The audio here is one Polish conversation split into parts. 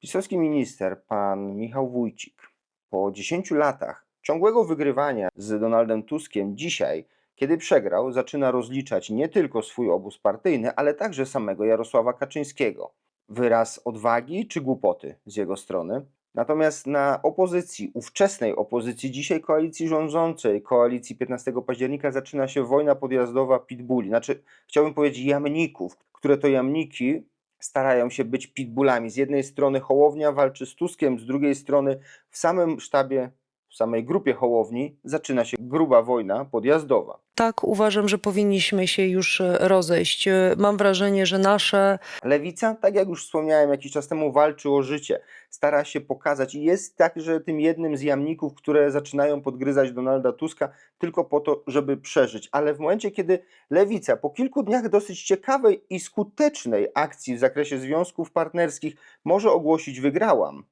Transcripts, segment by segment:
Pisowski minister, pan Michał Wójcik, po 10 latach ciągłego wygrywania z Donaldem Tuskiem, dzisiaj, kiedy przegrał, zaczyna rozliczać nie tylko swój obóz partyjny, ale także samego Jarosława Kaczyńskiego. Wyraz odwagi czy głupoty z jego strony? Natomiast na opozycji, ówczesnej opozycji, dzisiaj koalicji rządzącej, koalicji 15 października, zaczyna się wojna podjazdowa pitbulli. Znaczy, chciałbym powiedzieć jamników, które to jamniki starają się być pitbullami. Z jednej strony Hołownia walczy z Tuskiem, z drugiej strony w samym sztabie, w samej grupie Hołowni zaczyna się gruba wojna podjazdowa. Tak, uważam, że powinniśmy się już e, rozejść. E, Mam wrażenie, że nasze Lewica, tak jak już wspomniałem jakiś czas temu, walczy o życie. Stara się pokazać i jest także tym jednym z jamników, które zaczynają podgryzać Donalda Tuska tylko po to, żeby przeżyć. Ale w momencie, kiedy Lewica po kilku dniach dosyć ciekawej i skutecznej akcji w zakresie związków partnerskich może ogłosić wygrałam,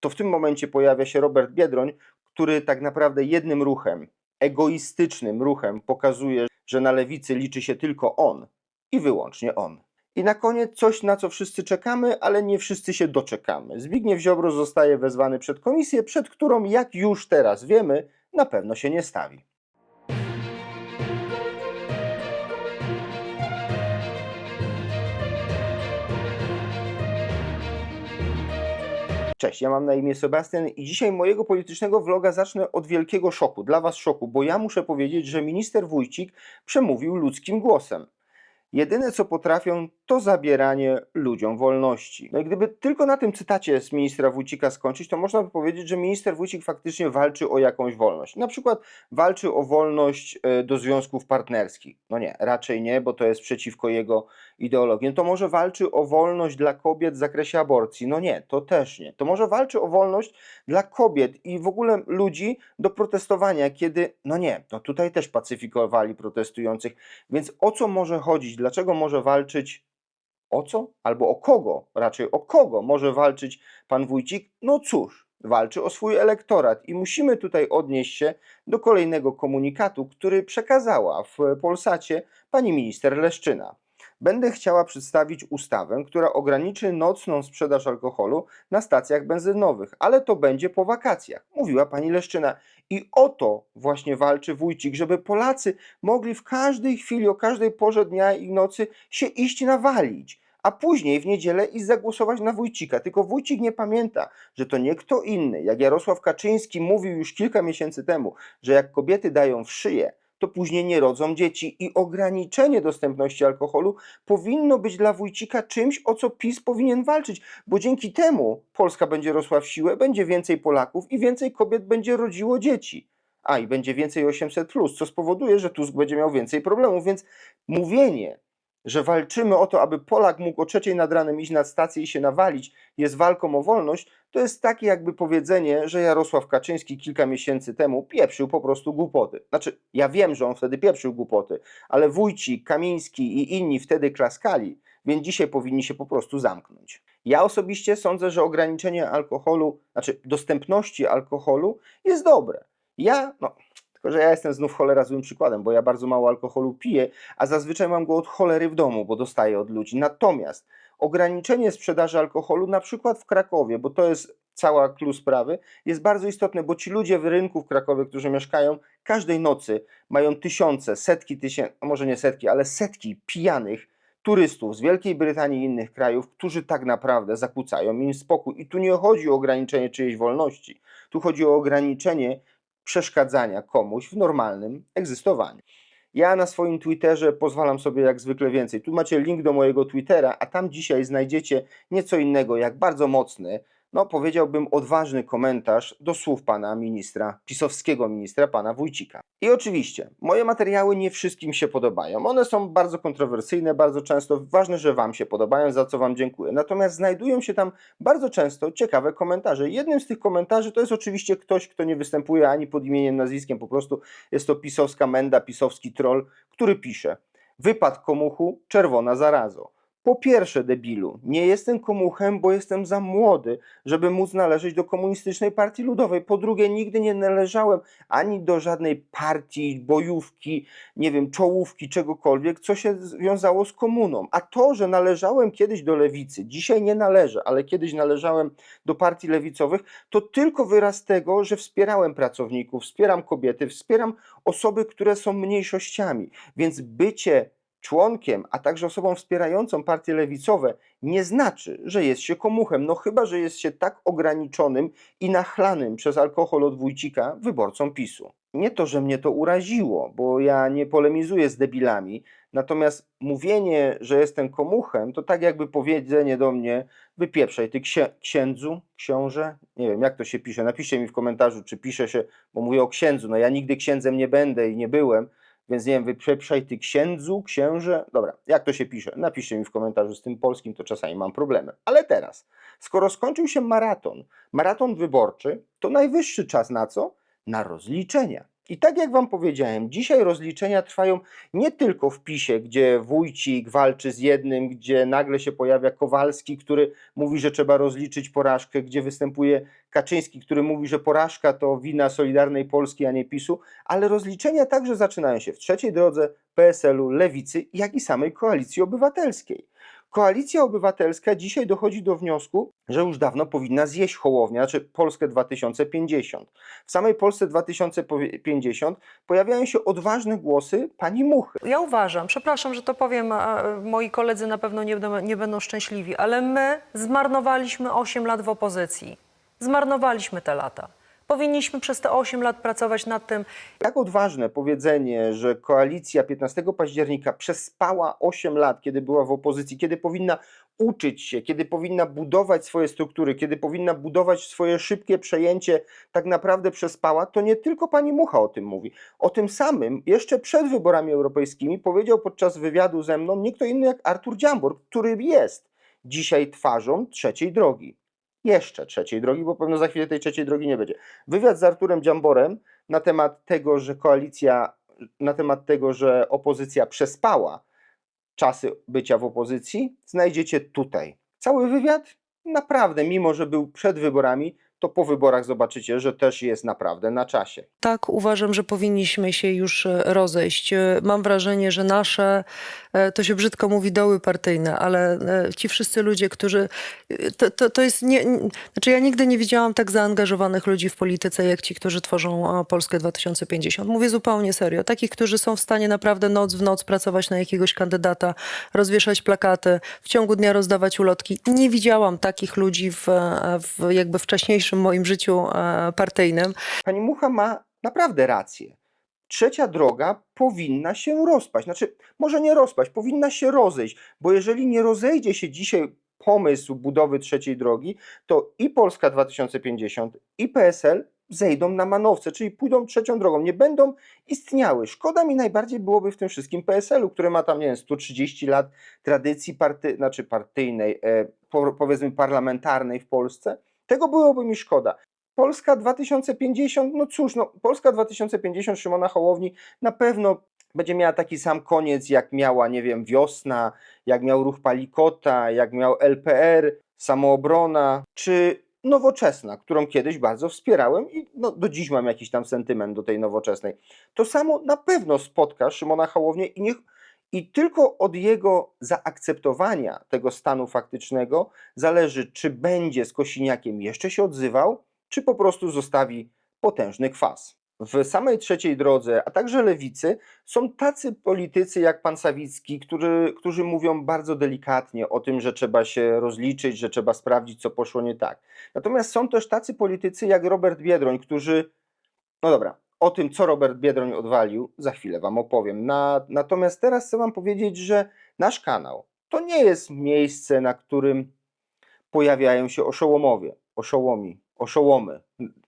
to w tym momencie pojawia się Robert Biedroń, który tak naprawdę jednym ruchem, egoistycznym ruchem pokazuje, że na lewicy liczy się tylko on i wyłącznie on. I na koniec coś, na co wszyscy czekamy, ale nie wszyscy się doczekamy. Zbigniew Ziobro zostaje wezwany przed komisję, przed którą, jak już teraz wiemy, na pewno się nie stawi. Cześć, ja mam na imię Sebastian i dzisiaj mojego politycznego vloga zacznę od wielkiego szoku, dla Was szoku, bo ja muszę powiedzieć, że minister Wójcik przemówił ludzkim głosem. Jedyne co potrafią, to zabieranie ludziom wolności. No i gdyby tylko na tym cytacie z ministra Wójcika skończyć, to można by powiedzieć, że minister Wójcik faktycznie walczy o jakąś wolność. Na przykład walczy o wolność e, do związków partnerskich. No nie, raczej nie, bo to jest przeciwko jego ideologii. No to może walczy o wolność dla kobiet w zakresie aborcji. No nie, to też nie. To może walczy o wolność dla kobiet i w ogóle ludzi do protestowania, kiedy, no nie, no tutaj też pacyfikowali protestujących. Więc o co może chodzić? Dlaczego może walczyć o co? Albo o kogo? Raczej o kogo może walczyć pan Wójcik? No cóż, walczy o swój elektorat i musimy tutaj odnieść się do kolejnego komunikatu, który przekazała w Polsacie pani minister Leszczyna. Będę chciała przedstawić ustawę, która ograniczy nocną sprzedaż alkoholu na stacjach benzynowych, ale to będzie po wakacjach, mówiła pani Leszczyna. I o to właśnie walczy Wójcik, żeby Polacy mogli w każdej chwili, o każdej porze dnia i nocy się iść nawalić, a później w niedzielę iść zagłosować na Wójcika. Tylko Wójcik nie pamięta, że to nie kto inny, jak Jarosław Kaczyński mówił już kilka miesięcy temu, że jak kobiety dają w szyję, to później nie rodzą dzieci i ograniczenie dostępności alkoholu powinno być dla Wójcika czymś, o co PiS powinien walczyć, bo dzięki temu Polska będzie rosła w siłę, będzie więcej Polaków i więcej kobiet będzie rodziło dzieci. A i będzie więcej 800, co spowoduje, że Tusk będzie miał więcej problemów. Więc mówienie, że walczymy o to, aby Polak mógł o trzeciej nad ranem iść na stację i się nawalić, jest walką o wolność, to jest takie jakby powiedzenie, że Jarosław Kaczyński kilka miesięcy temu pieprzył po prostu głupoty. Znaczy, ja wiem, że on wtedy pieprzył głupoty, ale Wójcik, Kamiński i inni wtedy klaskali, więc dzisiaj powinni się po prostu zamknąć. Ja osobiście sądzę, że ograniczenie alkoholu, znaczy dostępności alkoholu jest dobre. Ja, no, tylko że ja jestem znów cholera złym przykładem, bo ja bardzo mało alkoholu piję, a zazwyczaj mam go od cholery w domu, bo dostaję od ludzi. Natomiast ograniczenie sprzedaży alkoholu, na przykład w Krakowie, bo to jest cała klucz sprawy, jest bardzo istotne, bo ci ludzie w rynku w Krakowie, którzy mieszkają, każdej nocy mają tysiące, setki tysięcy, może nie setki, ale setki pijanych turystów z Wielkiej Brytanii i innych krajów, którzy tak naprawdę zakłócają im spokój. I tu nie chodzi o ograniczenie czyjejś wolności, tu chodzi o ograniczenie przeszkadzania komuś w normalnym egzystowaniu. Ja na swoim Twitterze pozwalam sobie jak zwykle więcej. Tu macie link do mojego Twittera, a tam dzisiaj znajdziecie nieco innego, jak bardzo mocny, no powiedziałbym odważny komentarz do słów pana ministra, pisowskiego ministra, pana Wójcika. I oczywiście, moje materiały nie wszystkim się podobają. One są bardzo kontrowersyjne, bardzo często. Ważne, że wam się podobają, za co wam dziękuję. Natomiast znajdują się tam bardzo często ciekawe komentarze. Jednym z tych komentarzy to jest oczywiście ktoś, kto nie występuje ani pod imieniem, nazwiskiem, po prostu jest to pisowska menda, pisowski troll, który pisze Wypad komuchu, czerwona zarazo. Po pierwsze, debilu, nie jestem komuchem, bo jestem za młody, żeby móc należeć do Komunistycznej Partii Ludowej. Po drugie, nigdy nie należałem ani do żadnej partii, bojówki, nie wiem, czołówki, czegokolwiek, co się związało z komuną. A to, że należałem kiedyś do lewicy, dzisiaj nie należę, ale kiedyś należałem do partii lewicowych, to tylko wyraz tego, że wspierałem pracowników, wspieram kobiety, wspieram osoby, które są mniejszościami. Więc bycie członkiem, a także osobą wspierającą partie lewicowe nie znaczy, że jest się komuchem, no chyba, że jest się tak ograniczonym i nachlanym przez alkohol od Wójcika wyborcą PiSu. Nie to, że mnie to uraziło, bo ja nie polemizuję z debilami, natomiast mówienie, że jestem komuchem, to tak jakby powiedzenie do mnie, wypieprzaj ty księ księdzu, książę, nie wiem jak to się pisze, napiszcie mi w komentarzu, czy pisze się, bo mówię o księdzu, no ja nigdy księdzem nie będę i nie byłem, więc nie wiem, wypieprzaj ty księdzu, księże, dobra, jak to się pisze, napiszcie mi w komentarzu z tym polskim, to czasami mam problemy. Ale teraz, skoro skończył się maraton, maraton wyborczy, to najwyższy czas na co? Na rozliczenia. I tak jak Wam powiedziałem, dzisiaj rozliczenia trwają nie tylko w PiSie, gdzie Wójcik walczy z jednym, gdzie nagle się pojawia Kowalski, który mówi, że trzeba rozliczyć porażkę, gdzie występuje Kaczyński, który mówi, że porażka to wina Solidarnej Polski, a nie PiSu, ale rozliczenia także zaczynają się w trzeciej drodze PSL-u, Lewicy, jak i samej Koalicji Obywatelskiej. Koalicja Obywatelska dzisiaj dochodzi do wniosku, że już dawno powinna zjeść Hołownię, znaczy Polskę 2050. W samej Polsce 2050 pojawiają się odważne głosy pani Muchy. Ja uważam, przepraszam, że to powiem, a moi koledzy na pewno nie będą, nie będą szczęśliwi, ale my zmarnowaliśmy 8 lat w opozycji. Zmarnowaliśmy te lata. Powinniśmy przez te 8 lat pracować nad tym, Tak odważne powiedzenie, że koalicja 15 października przespała 8 lat, kiedy była w opozycji, kiedy powinna uczyć się, kiedy powinna budować swoje struktury, kiedy powinna budować swoje szybkie przejęcie, tak naprawdę przespała, to nie tylko pani Mucha o tym mówi. O tym samym jeszcze przed wyborami europejskimi powiedział podczas wywiadu ze mną nie kto inny jak Artur Dziambor, który jest dzisiaj twarzą trzeciej drogi. Jeszcze trzeciej drogi, bo pewno za chwilę tej trzeciej drogi nie będzie. Wywiad z Arturem Dziamborem na temat tego, że koalicja, na temat tego, że opozycja przespała czasy bycia w opozycji, znajdziecie tutaj. Cały wywiad, naprawdę, mimo że był przed wyborami, to po wyborach zobaczycie, że też jest naprawdę na czasie. Tak, uważam, że powinniśmy się już e, rozejść. E, Mam wrażenie, że nasze, e, to się brzydko mówi, doły partyjne, ale ci wszyscy ludzie, którzy. To, to, to jest. Nie, znaczy, ja nigdy nie widziałam tak zaangażowanych ludzi w polityce, jak ci, którzy tworzą Polskę 2050. Mówię zupełnie serio. Takich, którzy są w stanie naprawdę noc w noc pracować na jakiegoś kandydata, rozwieszać plakaty, w ciągu dnia rozdawać ulotki. Nie widziałam takich ludzi w, w jakby wcześniejszym moim życiu e, partyjnym. Pani Mucha ma naprawdę rację. Trzecia droga powinna się rozpaść. Znaczy, może nie rozpaść, powinna się rozejść, bo jeżeli nie rozejdzie się dzisiaj pomysł budowy trzeciej drogi, to i Polska 2050, i PSL zejdą na manowce, czyli pójdą trzecią drogą, nie będą istniały. Szkoda mi najbardziej byłoby w tym wszystkim PSL-u, który ma tam, nie wiem, 130 lat tradycji party, znaczy partyjnej, e, po, powiedzmy parlamentarnej w Polsce. Tego byłoby mi szkoda. Polska 2050, no cóż, no, Polska 2050 Szymona Hołowni na pewno będzie miała taki sam koniec, jak miała, nie wiem, wiosna, jak miał ruch Palikota, jak miał LPR, samoobrona, czy nowoczesna, którą kiedyś bardzo wspierałem i no, do dziś mam jakiś tam sentyment do tej nowoczesnej. To samo na pewno spotka Szymona Hołownię i niech i tylko od jego zaakceptowania tego stanu faktycznego zależy, czy będzie z Kosiniakiem jeszcze się odzywał, czy po prostu zostawi potężny kwas. W samej trzeciej drodze, a także lewicy, są tacy politycy jak pan Sawicki, którzy, mówią bardzo delikatnie o tym, że trzeba się rozliczyć, że trzeba sprawdzić, co poszło nie tak. Natomiast są też tacy politycy jak Robert Biedroń, którzy, no dobra, o tym, co Robert Biedroń odwalił, za chwilę Wam opowiem. Na, natomiast teraz chcę Wam powiedzieć, że nasz kanał to nie jest miejsce, na którym pojawiają się oszołomowie, oszołomi, oszołomy.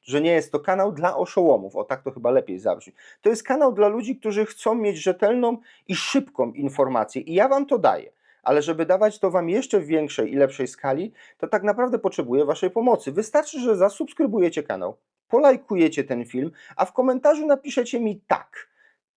Że nie jest to kanał dla oszołomów, o tak to chyba lepiej zabrzmi. To jest kanał dla ludzi, którzy chcą mieć rzetelną i szybką informację i ja Wam to daję. Ale żeby dawać to Wam jeszcze w większej i lepszej skali, to tak naprawdę potrzebuję Waszej pomocy. Wystarczy, że zasubskrybujecie kanał, polajkujecie ten film, a w komentarzu napiszecie mi tak.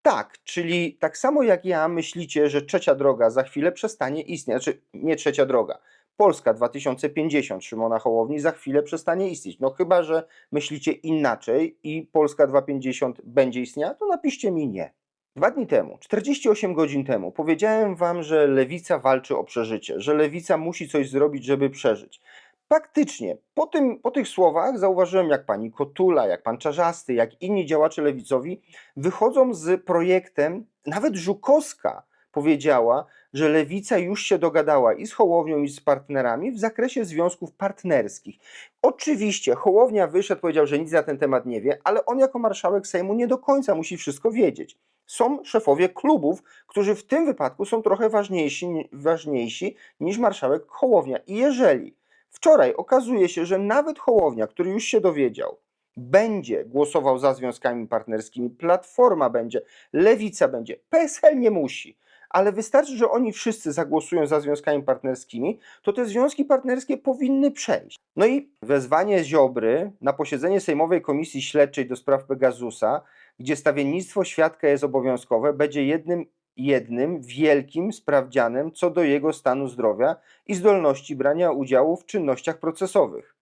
Tak, czyli tak samo jak ja myślicie, że trzecia droga za chwilę przestanie istnieć, znaczy nie trzecia droga. Polska 2050 Szymona Hołowni za chwilę przestanie istnieć. No chyba, że myślicie inaczej i Polska 250 będzie istniała, to napiszcie mi nie. Dwa dni temu, 48 godzin temu, powiedziałem wam, że lewica walczy o przeżycie, że lewica musi coś zrobić, żeby przeżyć. Faktycznie, po, tym, po tych słowach zauważyłem, jak pani Kotula, jak pan Czarzasty, jak inni działacze lewicowi wychodzą z projektem, nawet Żukowska powiedziała, że lewica już się dogadała i z Hołownią, i z partnerami w zakresie związków partnerskich. Oczywiście Hołownia wyszedł, powiedział, że nic na ten temat nie wie, ale on jako marszałek Sejmu nie do końca musi wszystko wiedzieć. Są szefowie klubów, którzy w tym wypadku są trochę ważniejsi, ważniejsi niż marszałek Hołownia. I jeżeli wczoraj okazuje się, że nawet Hołownia, który już się dowiedział, będzie głosował za związkami partnerskimi, Platforma będzie, Lewica będzie, PSL nie musi, ale wystarczy, że oni wszyscy zagłosują za związkami partnerskimi, to te związki partnerskie powinny przejść. No i wezwanie Ziobry na posiedzenie Sejmowej Komisji Śledczej do spraw Pegasusa, gdzie stawiennictwo świadka jest obowiązkowe, będzie jednym jednym wielkim sprawdzianem co do jego stanu zdrowia i zdolności brania udziału w czynnościach procesowych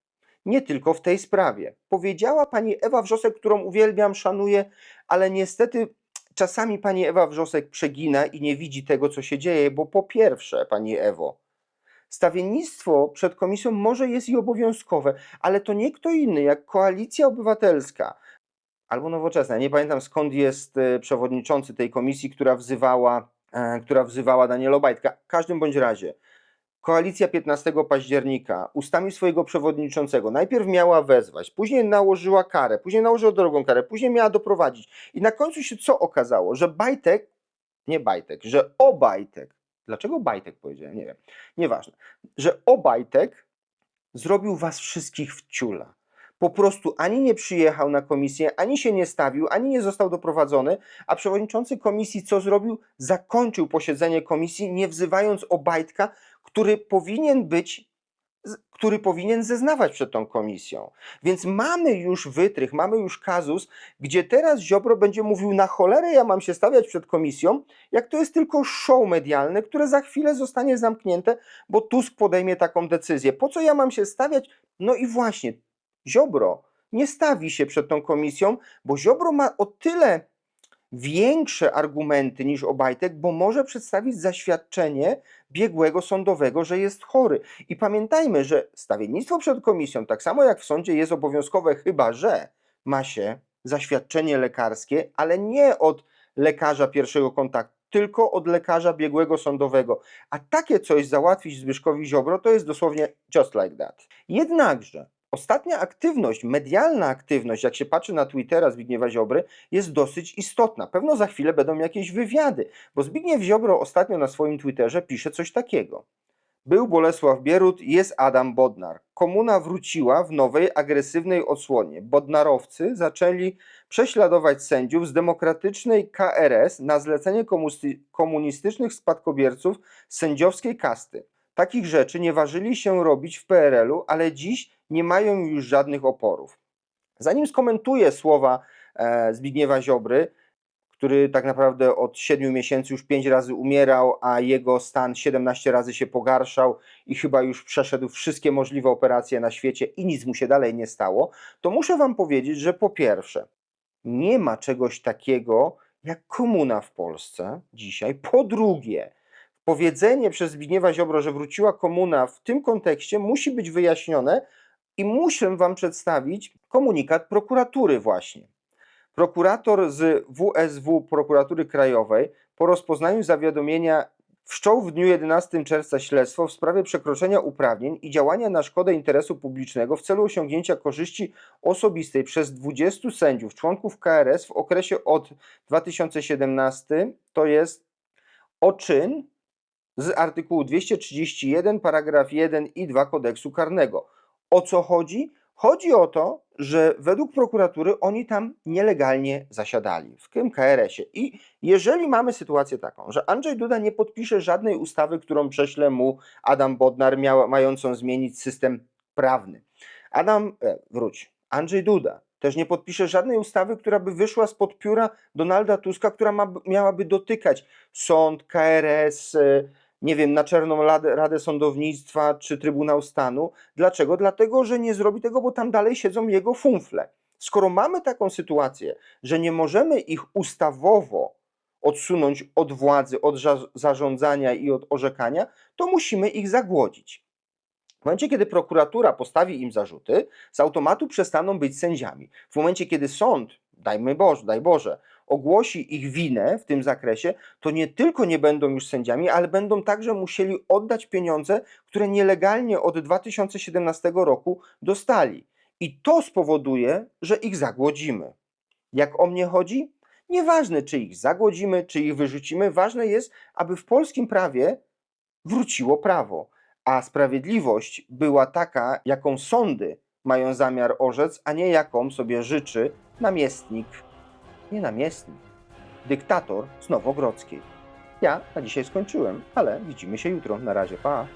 nie tylko w tej sprawie. Powiedziała pani Ewa Wrzosek, którą uwielbiam, szanuję, ale niestety czasami pani Ewa Wrzosek przegina i nie widzi tego, co się dzieje, bo po pierwsze, pani Ewo, stawiennictwo przed komisją może jest i obowiązkowe, ale to nie kto inny jak Koalicja Obywatelska albo Nowoczesna. Nie pamiętam skąd jest e, przewodniczący tej komisji, która wzywała, e, która wzywała Daniela Obajtka. W każdym bądź razie, Koalicja 15 października ustami swojego przewodniczącego najpierw miała wezwać, później nałożyła karę, później nałożyła drugą karę, później miała doprowadzić. I na końcu się co okazało? Że Bajtek, nie Bajtek, że Obajtek, dlaczego Bajtek powiedziałem, nie wiem, nieważne, że Obajtek zrobił was wszystkich w ciula. Po prostu ani nie przyjechał na komisję, ani się nie stawił, ani nie został doprowadzony, a przewodniczący komisji co zrobił? Zakończył posiedzenie komisji, nie wzywając Obajtka, który powinien być, który powinien zeznawać przed tą komisją. Więc mamy już wytrych, mamy już kazus, gdzie teraz Ziobro będzie mówił na cholerę ja mam się stawiać przed komisją, jak to jest tylko show medialne, które za chwilę zostanie zamknięte, bo Tusk podejmie taką decyzję. Po co ja mam się stawiać? No i właśnie, Ziobro nie stawi się przed tą komisją, bo Ziobro ma o tyle większe argumenty niż Obajtek, bo może przedstawić zaświadczenie biegłego sądowego, że jest chory. I pamiętajmy, że stawiennictwo przed komisją, tak samo jak w sądzie, jest obowiązkowe, chyba że ma się zaświadczenie lekarskie, ale nie od lekarza pierwszego kontaktu, tylko od lekarza biegłego sądowego. A takie coś załatwić Zbyszkowi Ziobro to jest dosłownie just like that. Jednakże ostatnia aktywność, medialna aktywność, jak się patrzy na Twittera Zbigniewa Ziobry, jest dosyć istotna. Pewno za chwilę będą jakieś wywiady, bo Zbigniew Ziobro ostatnio na swoim Twitterze pisze coś takiego. Był Bolesław Bierut, jest Adam Bodnar. Komuna wróciła w nowej, agresywnej odsłonie. Bodnarowcy zaczęli prześladować sędziów z demokratycznej KRS na zlecenie komunistycznych spadkobierców sędziowskiej kasty. Takich rzeczy nie ważyli się robić w PRL-u, ale dziś nie mają już żadnych oporów. Zanim skomentuję słowa e, Zbigniewa Ziobry, który tak naprawdę od 7 miesięcy już 5 razy umierał, a jego stan 17 razy się pogarszał i chyba już przeszedł wszystkie możliwe operacje na świecie i nic mu się dalej nie stało, to muszę Wam powiedzieć, że po pierwsze, nie ma czegoś takiego jak komuna w Polsce dzisiaj. Po drugie, powiedzenie przez Zbigniewa Ziobro, że wróciła komuna w tym kontekście musi być wyjaśnione i muszę Wam przedstawić komunikat prokuratury właśnie. Prokurator z WSW Prokuratury Krajowej po rozpoznaniu zawiadomienia wszczął w dniu 11 czerwca śledztwo w sprawie przekroczenia uprawnień i działania na szkodę interesu publicznego w celu osiągnięcia korzyści osobistej przez 20 sędziów, członków KRS w okresie od 2017, to jest o czyn z artykułu 231, paragraf 1 i 2 kodeksu karnego. O co chodzi? Chodzi o to, że według prokuratury oni tam nielegalnie zasiadali w tym KRS-ie. I jeżeli mamy sytuację taką, że Andrzej Duda nie podpisze żadnej ustawy, którą prześle mu Adam Bodnar, miała, mającą zmienić system prawny. Adam, e, wróć, Andrzej Duda Też nie podpiszę żadnej ustawy, która by wyszła spod pióra Donalda Tuska, która ma, miałaby dotykać sąd, KRS, e, nie wiem, Naczelną Radę, Radę Sądownictwa czy Trybunał Stanu. Dlaczego? Dlatego, że nie zrobi tego, bo tam dalej siedzą jego funfle. Skoro mamy taką sytuację, że nie możemy ich ustawowo odsunąć od władzy, od za- zarządzania i od orzekania, to musimy ich zagłodzić. W momencie, kiedy prokuratura postawi im zarzuty, z automatu przestaną być sędziami. W momencie, kiedy sąd, dajmy Boże, daj Boże, ogłosi ich winę w tym zakresie, to nie tylko nie będą już sędziami, ale będą także musieli oddać pieniądze, które nielegalnie od 2017 roku dostali. I to spowoduje, że ich zagłodzimy. Jak o mnie chodzi? Nieważne, czy ich zagłodzimy, czy ich wyrzucimy, ważne jest, aby w polskim prawie wróciło prawo, a sprawiedliwość była taka, jaką sądy mają zamiar orzec, a nie jaką sobie życzy namiestnik, nie namiestnik, dyktator z Nowogrodzkiej. Ja na dzisiaj skończyłem, ale widzimy się jutro. Na razie, pa!